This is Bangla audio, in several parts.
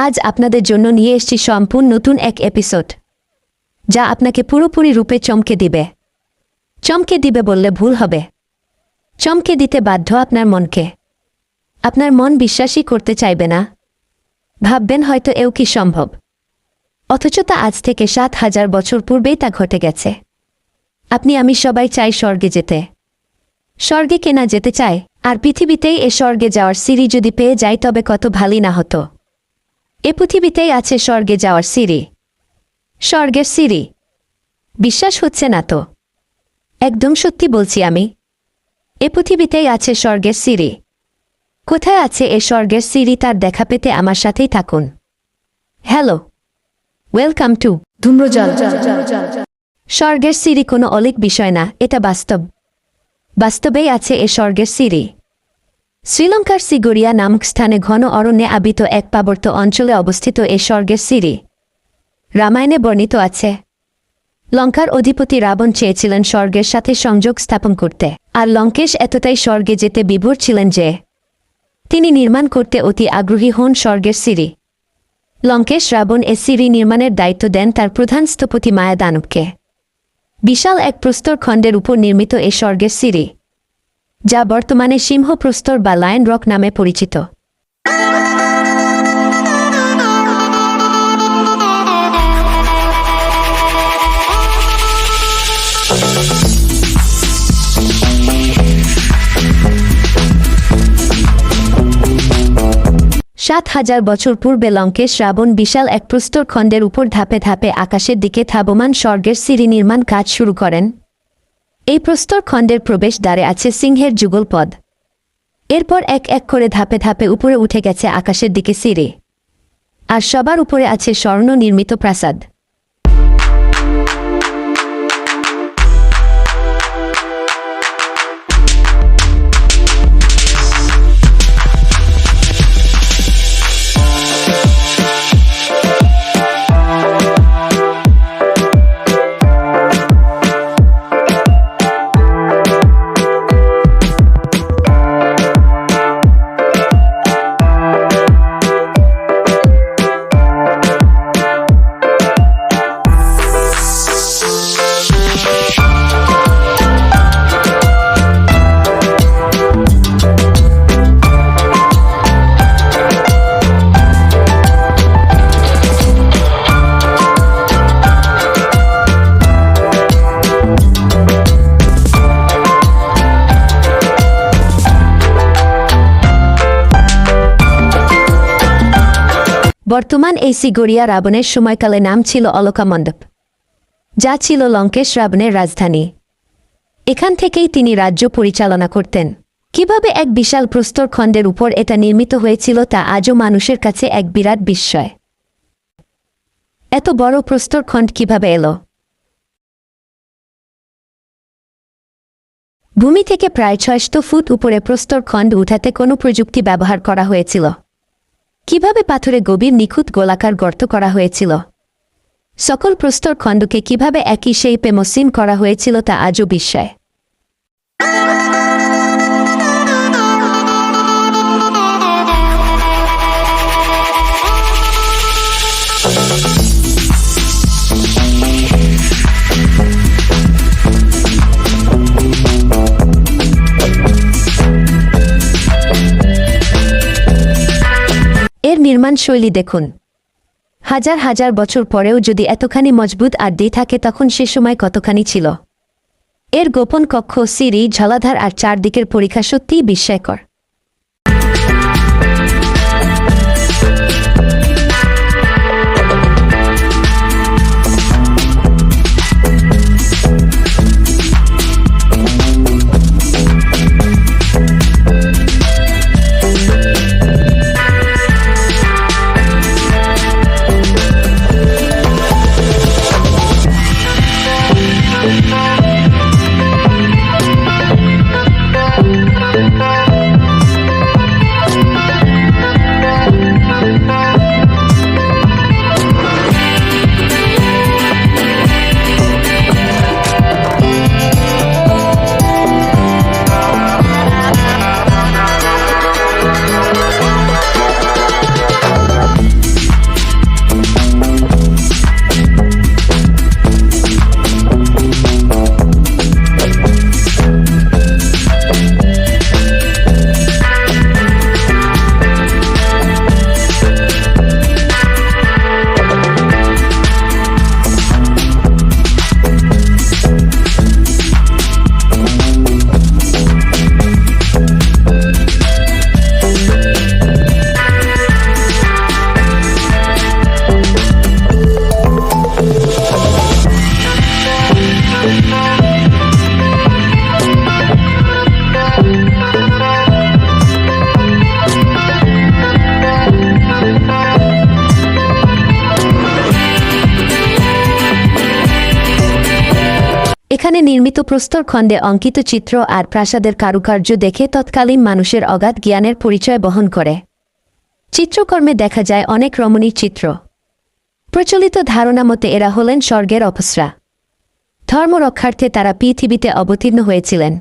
আজ আপনাদের জন্য নিয়ে এসছি সম্পূর্ণ নতুন এক এপিসোড যা আপনাকে পুরোপুরি রূপে চমকে দিবে। চমকে দিবে বললে ভুল হবে। চমকে দিতে বাধ্য আপনার মনকে। আপনার মন বিশ্বাসই করতে চাইবে না। ভাববেন হয়তো এও কি সম্ভব। অথচ তা আজ থেকে সাত হাজার বছর পূর্বেই তা ঘটে গেছে। আপনি, আমি সবাই চাই স্বর্গে যেতে। স্বর্গে কেনা যেতে চায়? আর পৃথিবীতেই এ স্বর্গে যাওয়ার সিঁড়ি যদি পেয়ে যাই তবে কত ভালোই না হতো। এ পৃথিবীতেই আছে স্বর্গে যাওয়ার সিঁড়ি। স্বর্গের সিঁড়ি। বিশ্বাস হচ্ছে না তো? একদম সত্যি বলছি আমি। এ পৃথিবীতেই আছে স্বর্গের সিঁড়ি। কোথায় আছে এ স্বর্গের সিঁড়ি তার দেখা পেতে আমার সাথেই থাকুন। হ্যালো। ওয়েলকাম টু ধূম্রজাল। স্বর্গের সিঁড়ি কোনো অলিক বিষয় না, এটা বাস্তব। বাস্তবেই আছে এ স্বর্গের সিঁড়ি। শ্রীলঙ্কার সিগরিয়া নামক স্থানে ঘন অরণ্যে আবিত এক পাবর্ত অঞ্চলে অবস্থিত এ স্বর্গের সিঁড়ি। রামায়ণে বর্ণিত আছে, লঙ্কার অধিপতি রাবণ চেয়েছিলেন স্বর্গের সাথে সংযোগ স্থাপন করতে, আর লঙ্কেশ এতটাই স্বর্গে যেতে বিভোর ছিলেন যে, তিনি নির্মাণ করতে অতি আগ্রহী হন স্বর্গের সিঁড়ি। লঙ্কেশ রাবণ এ সিঁড়ি নির্মাণের দায়িত্ব দেন তার প্রধান স্থপতি মায়া দানবকে বিশাল এক প্রস্তর খণ্ডের উপর নির্মিত এ স্বর্গের সিঁড়ি। যা বর্তমানে সিংহ প্রস্তর বা লায়ন রক নামে পরিচিত। সাত হাজার বছর পূর্বে লঙ্কেশ রাবণ বিশাল এক প্রস্তর খণ্ডের উপর ধাপে ধাপে আকাশের দিকে থাবমান স্বর্গের সিঁড়ি নির্মাণ কাজ শুরু করেন। এই প্রস্তর খণ্ডের প্রবেশ দ্বারে আছে সিংহের যুগলপদ এরপর এক এক করে ধাপে ধাপে উপরে উঠে গেছে আকাশের দিকে সিঁড়ি। আর সবার উপরে আছে স্বর্ণ নির্মিত প্রাসাদ। বর্তমান এই সিগরিয়া রাবণের সময়কালে নাম ছিল অলকা মণ্ডপ, যা ছিল লঙ্কেশ রাবণের রাজধানী। এখান থেকেই তিনি রাজ্য পরিচালনা করতেন। কীভাবে এক বিশাল প্রস্তর খণ্ডের উপর এটা নির্মিত হয়েছিল তা আজও মানুষের কাছে এক বিরাট বিস্ময়। এত বড় প্রস্তর খণ্ড কীভাবে এলো? ভূমি থেকে প্রায় ছয়শত ফুট উপরে প্রস্তর খণ্ড উঠাতে কোনো প্রযুক্তি ব্যবহার করা হয়েছিল। কীভাবে পাথরে গভীর নিখুঁত গোলাকার গর্ত করা হয়েছিল? সকল প্রস্তর খণ্ডকে কীভাবে একই সেই পেমসিন করা হয়েছিল তা আজও বিস্ময়। এর নির্মাণ শৈলী দেখুন। হাজার হাজার বছর পরেও যদি এতখানি মজবুত আর দিয়ে থাকে তখন সে সময় কতখানি ছিল। এর গোপন কক্ষ, সিঁড়ি ঝলাধার আর চারদিকের পরীক্ষা সত্যিই বিস্ময়কর। এখানে নির্মিত প্রস্তর খণ্ডে অঙ্কিত চিত্র আর প্রাসাদের কারুকার্য দেখে তৎকালীন মানুষের অগাধ জ্ঞানের পরিচয় বহন করে। চিত্রকর্মে দেখা যায় অনেক রমণীর চিত্র। প্রচলিত ধারণা মতে এরা হলেন স্বর্গের অপসরা। ধর্ম রক্ষার্থে তারা পৃথিবীতে অবতীর্ণ হয়েছিলেন।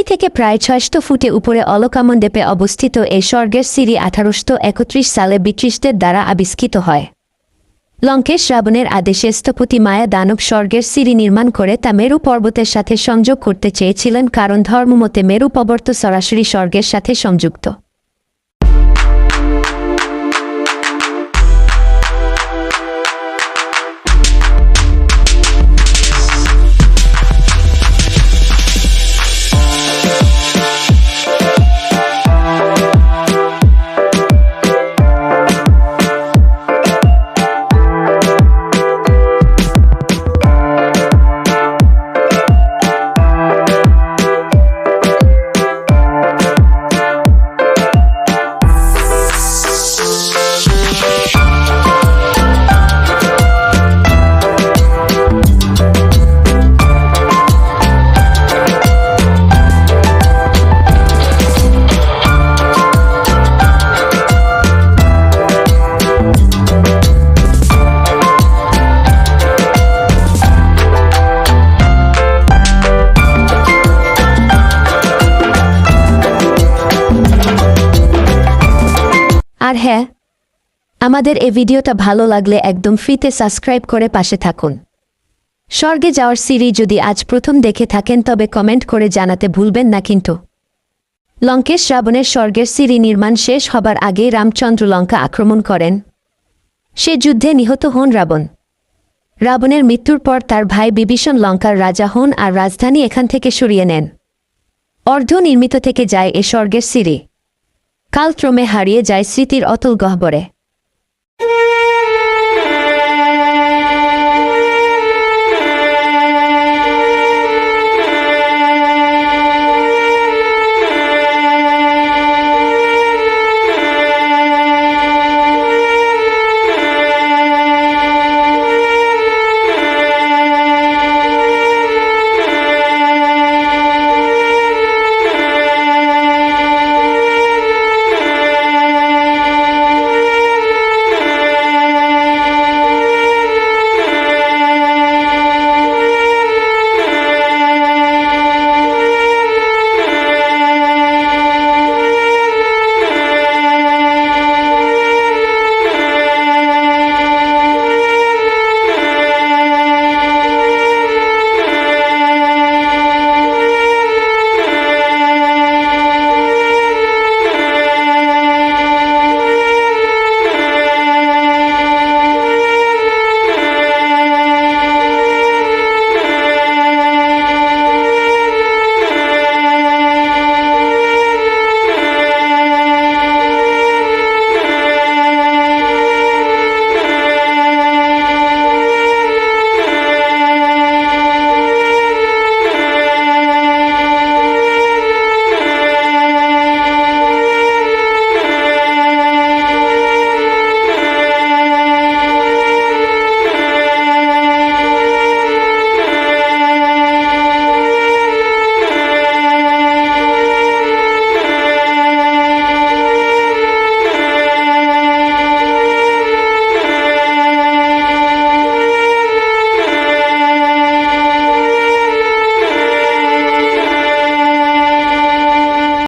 ভূমি থেকে প্রায় ছয়শত ফুটে উপরে অলকামণ্ডেপে অবস্থিত এই স্বর্গের সিঁড়ি আঠারোশো একত্রিশ সালে ব্রিটিশদের দ্বারা আবিষ্কৃত হয়। লঙ্কেশ রাবণের আদেশে স্থপতি মায়া দানব স্বর্গের সিঁড়ি নির্মাণ করে তা মেরু পর্বতের সাথে সংযোগ করতে চেয়েছিলেন কারণ ধর্মমতে মেরু পর্বত সরাসরি স্বর্গের সাথে সংযুক্ত। আর হ্যাঁ আমাদের এই ভিডিওটা ভালো লাগলে একদম ফ্রিতে সাবস্ক্রাইব করে পাশে থাকুন। স্বর্গে যাওয়ার সিঁড়ি যদি আজ প্রথম দেখে থাকেন, তবে কমেন্ট করে জানাতে ভুলবেন না কিন্তু। লঙ্কেশ রাবণের স্বর্গের সিঁড়ি নির্মাণ শেষ হবার আগে রামচন্দ্র লঙ্কা আক্রমণ করেন। সে যুদ্ধে নিহত হন রাবণ। রাবণের মৃত্যুর পর তার ভাই বিভীষণ লঙ্কার রাজা হন আর রাজধানী এখান থেকে সরিয়ে নেন। অর্ধ নির্মিত থেকে যায় এ স্বর্গের সিঁড়ি। কালক্রমে হারিয়ে যায় স্মৃতির অতল গহ্বরে।